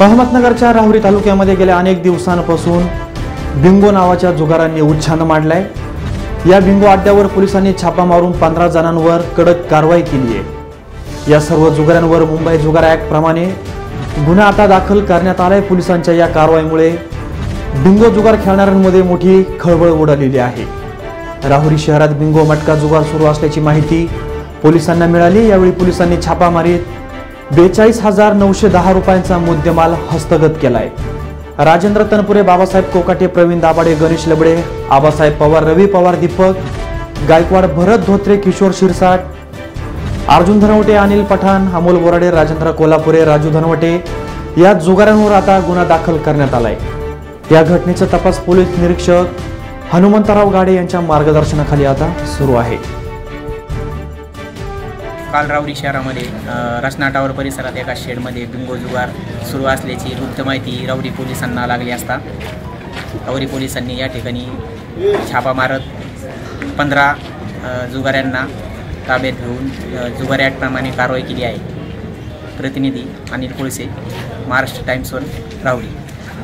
अहमदनगरच्या राहुरी तालुक्यामध्ये गेल्या अनेक दिवसांपासून बिंगो नावाच्या जुगारांनी उच्छान मांडलाय. या बिंगो अड्ड्यावर पोलिसांनी छापा मारून पंधरा जणांवर कडक कारवाई केली आहे. या सर्व जुगारांवर मुंबई जुगार ऍक्ट प्रमाणे गुन्हा आता दाखल करण्यात आलाय. पोलिसांच्या या कारवाईमुळे बिंगो जुगार खेळणाऱ्यांमध्ये मोठी खळबळ उडालेली आहे. राहुरी शहरात बिंगो मटका जुगार सुरू असल्याची माहिती पोलिसांना मिळाली. यावेळी पोलिसांनी छापा मारीत बेचाळीस हजार नऊशे दहा रुपयांचा मुद्देमाल हस्तगत केलाय. राजेंद्र तनपुरे बाबासाहेब कोकाटे प्रवीण दाभाडे गणेश लबडे आबासाहेब पवार रवी पवार दीपक गायकवाड भरत धोत्रे किशोर शिरसाट अर्जुन धनवटे अनिल पठाण अमोल बोराडे राजेंद्र कोल्हापुरे राजू धनवटे या जुगारांवर आता गुन्हा दाखल करण्यात आलाय. या घटनेचा तपास पोलीस निरीक्षक हनुमंतराव गाडे यांच्या मार्गदर्शनाखाली आता सुरू आहे. कालरावरी शहरामध्ये रचना टावर परिसरात एका शेडमध्ये बिंगो जुगार सुरू असल्याची गुप्त माहिती रावरी पोलिसांना लागली असता रावरी पोलिसांनी या ठिकाणी छापा मारत पंधरा जुगाऱ्यांना ताब्यात घेऊन अ, ॲक्टप्रमाणे कारवाई केली आहे. प्रतिनिधी अनिल कोळसे महाराष्ट्र टाईम्सवर रावरी